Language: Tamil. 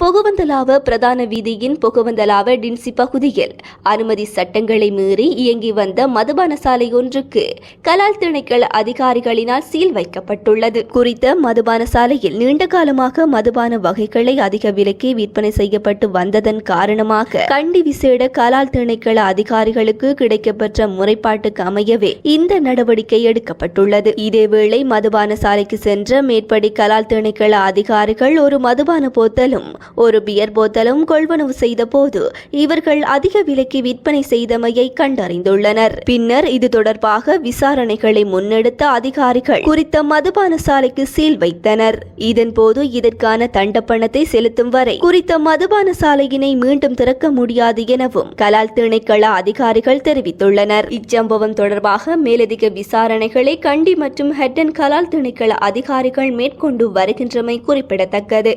புகுவந்தலாவ பிரதான வீதியின் புகுவந்தலாவ டின்சி பகுதியில் அனுமதி சட்டங்களை மீறி இயங்கி வந்த மதுபான சாலை ஒன்றுக்கு கலால் திணைக்கள அதிகாரிகளினால் சீல் வைக்கப்பட்டுள்ளது. குறித்த மதுபான சாலையில் நீண்ட காலமாக மதுபான வகைகளை அதிக விலைக்கு விற்பனை செய்யப்பட்டு வந்ததன் காரணமாக கண்டி விசேட கலால் திணைக்கள அதிகாரிகளுக்கு கிடைக்கப்பெற்ற முறைப்பாட்டுக்கு அமையவே இந்த நடவடிக்கை எடுக்கப்பட்டுள்ளது. இதேவேளை மதுபான சாலைக்கு சென்ற மேற்படி கலால் திணைக்கள அதிகாரிகள் ஒரு மதுபான போத்தலும் ஒரு பியர் போத்தலும் கொள்வனவு செய்த போது இவர்கள் அதிக விலைக்கு விற்பனை செய்தமையை கண்டறிந்துள்ளனர். பின்னர் இது தொடர்பாக விசாரணைகளை முன்னெடுத்த அதிகாரிகள் குறித்த மதுபான சாலைக்கு சீல் வைத்தனர். இதன்போது இதற்கான தண்டப்பணத்தை செலுத்தும் வரை குறித்த மதுபான சாலையினை மீண்டும் திறக்க முடியாது எனவும் கலால் திணைக்கள அதிகாரிகள் தெரிவித்துள்ளனர். இச்சம்பவம் தொடர்பாக மேலதிக விசாரணைகளை கண்டி மற்றும் ஹெட்டன் கலால் திணைக்கள அதிகாரிகள் மேற்கொண்டு வருகின்றமை குறிப்பிடத்தக்கது.